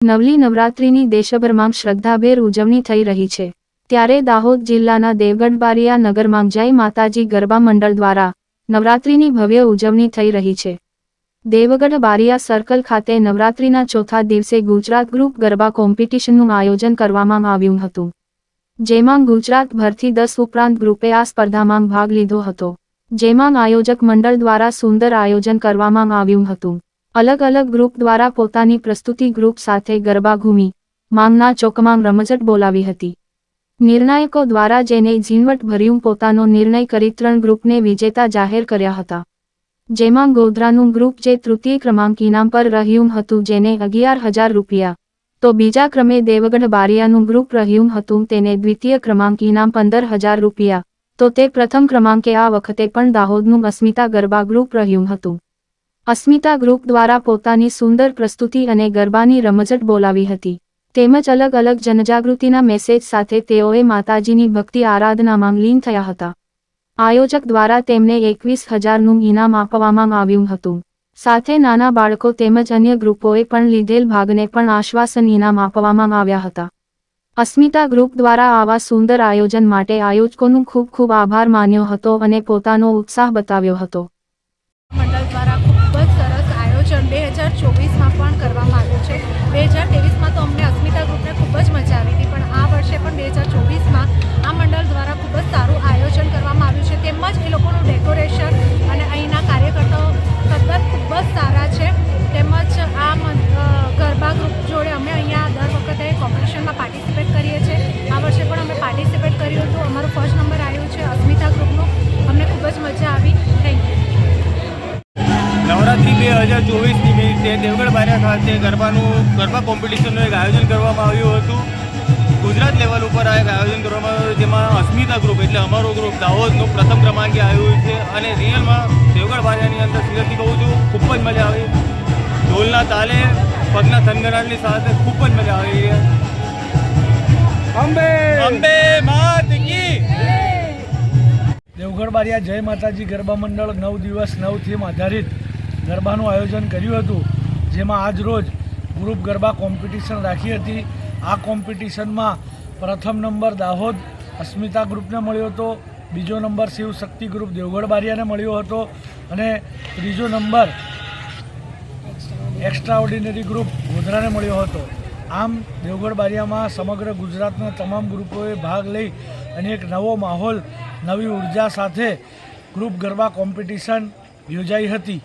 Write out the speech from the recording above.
નવલી નવરાત્રિની દેશભરમાં શ્રદ્ધાભેર ઉજવણી થઈ રહી છે. ત્યારે દાહોદ જિલ્લાના દેવગઢ બારિયા નગરમાં જય માતાજી ગરબા મંડળ દ્વારા નવરાત્રિની ભવ્ય ઉજવણી થઈ રહી છે. દેવગઢ બારિયા સર્કલ ખાતે નવરાત્રિના ચોથા દિવસે ગુજરાત ગ્રુપ ગરબા કોમ્પિટિશનનું આયોજન કરવામાં આવ્યું હતું. જેમાં ગુજરાત ભરથી દસ ઉપરાંત ગ્રુપે આ સ્પર્ધામાં ભાગ લીધો હતો. જેમાં આયોજક મંડળ દ્વારા સુંદર આયોજન કરવામાં આવ્યું હતું. અલગ અલગ ગ્રુપ દ્વારા પોતાની પ્રસ્તુતિ ગ્રુપ સાથે ગરબા ઘૂમી માંગના ચોકમાં રમઝટ બોલાવી હતી. નિર્ણાયકો દ્વારા જેને ઝીણવટ ભર્યું પોતાનો નિર્ણય કરી ત્રણ ગ્રુપને વિજેતા જાહેર કર્યા હતા. જેમાં ગોધરાનું ગ્રુપ જે તૃતીય ક્રમાંક ઇનામ પર રહ્યું હતું જેને અગિયાર હજાર રૂપિયા. તો બીજા ક્રમે દેવગઢ બારિયાનું ગ્રુપ રહ્યું હતું તેને દ્વિતીય ક્રમાંક ઇનામ પંદર હજાર રૂપિયા. તો તે પ્રથમ ક્રમાંકે આ વખતે પણ દાહોદનું અસ્મિતા ગરબા ગ્રુપ રહ્યું હતું. અસ્મિતા ગ્રુપ દ્વારા પોતાની સુંદર પ્રસ્તુતિ અને ગરબાની રમઝટ બોલાવી હતી. તેમજ અલગ અલગ જનજાગૃતિના મેસેજ સાથે તેઓએ માતાજીની ભક્તિ આરાધનામાં લીન થયા હતા. આયોજક દ્વારા તેમને એકવીસ હજારનું ઇનામ આપવામાં આવ્યું હતું. સાથે નાના બાળકો તેમજ અન્ય ગ્રુપોએ પણ લીધેલ ભાગને પણ આશ્વાસન ઇનામ આપવામાં આવ્યા હતા. અસ્મિતા ગ્રુપ દ્વારા આવા સુંદર આયોજન માટે આયોજકોનું ખૂબ ખૂબ આભાર માન્યો હતો અને પોતાનો ઉત્સાહ બતાવ્યો હતો. પણ કરવામાં આવ્યું છે. બે હજાર ત્રેવીસમાં તો અમને અસ્મિતા ગ્રુપને ખૂબ જ મજા આવી હતી, પણ આ વર્ષે પણ બે હજાર ચોવીસમાં આ મંડળ દ્વારા ખૂબ જ સારું આયોજન કરવામાં આવ્યું છે. તેમજ એ લોકોનું ડેકોરેશન અને અહીંના કાર્યકર્તાઓ તદ્દન ખૂબ જ સારા છે. તેમજ આ ગરબા ગ્રુપ જોડે અમે અહીંયા દર વખતે કોમ્પિટિશનમાં પાર્ટિસિપેટ કરીએ છીએ. આ વર્ષે પણ અમે પાર્ટિસિપેટ કર્યું હતું. અમારો ફર્સ્ટ નંબર નિમિત્તે દેવગઢ બારિયા ખાતે ગરબાનું ગરબા કોમ્પિટિશનનું એક આયોજન કરવામાં આવ્યું હતું. ગુજરાત લેવલ ઉપર આ એક આયોજન કરવામાં આવ્યું જેમાં અસ્મિતા ગ્રુપ એટલે અમારો ગ્રુપ દાહોદનું પ્રથમ ક્રમાંકે આવ્યું છે. અને રિયલમાં દેવગઢ બારિયાની અંદર સિરિયસલી કહું છું ખૂબ જ મજા આવી. ઢોલના તાલે પગના થનગનાટની સાથે ખૂબ જ મજા આવી છે. અંબે! અંબે માત કી! દેવગઢ બારિયા જય માતાજી ગરબા મંડળ નવ દિવસ નવ થીમ આધારિત ગરબાનું આયોજન કર્યું હતું, જેમાં આજ રોજ ગ્રુપ ગરબા કોમ્પિટિશન રાખી હતી. આ કોમ્પિટિશનમાં પ્રથમ નંબર દાહોદ અસ્મિતા ગ્રુપને મળ્યો હતો, બીજો નંબર શિવ શક્તિ ગ્રુપ દેવગઢ બારિયાને મળ્યો હતો, અને ત્રીજો નંબર એક્સ્ટ્રા ઓર્ડિનરી ગ્રુપ ગોધરાને મળ્યો હતો. આમ દેવગઢ બારિયામાં સમગ્ર ગુજરાતના તમામ ગ્રુપોએ ભાગ લઈ અને એક નવો માહોલ, નવી ઊર્જા સાથે ગ્રુપ ગરબા કોમ્પિટિશન યોજાઈ હતી.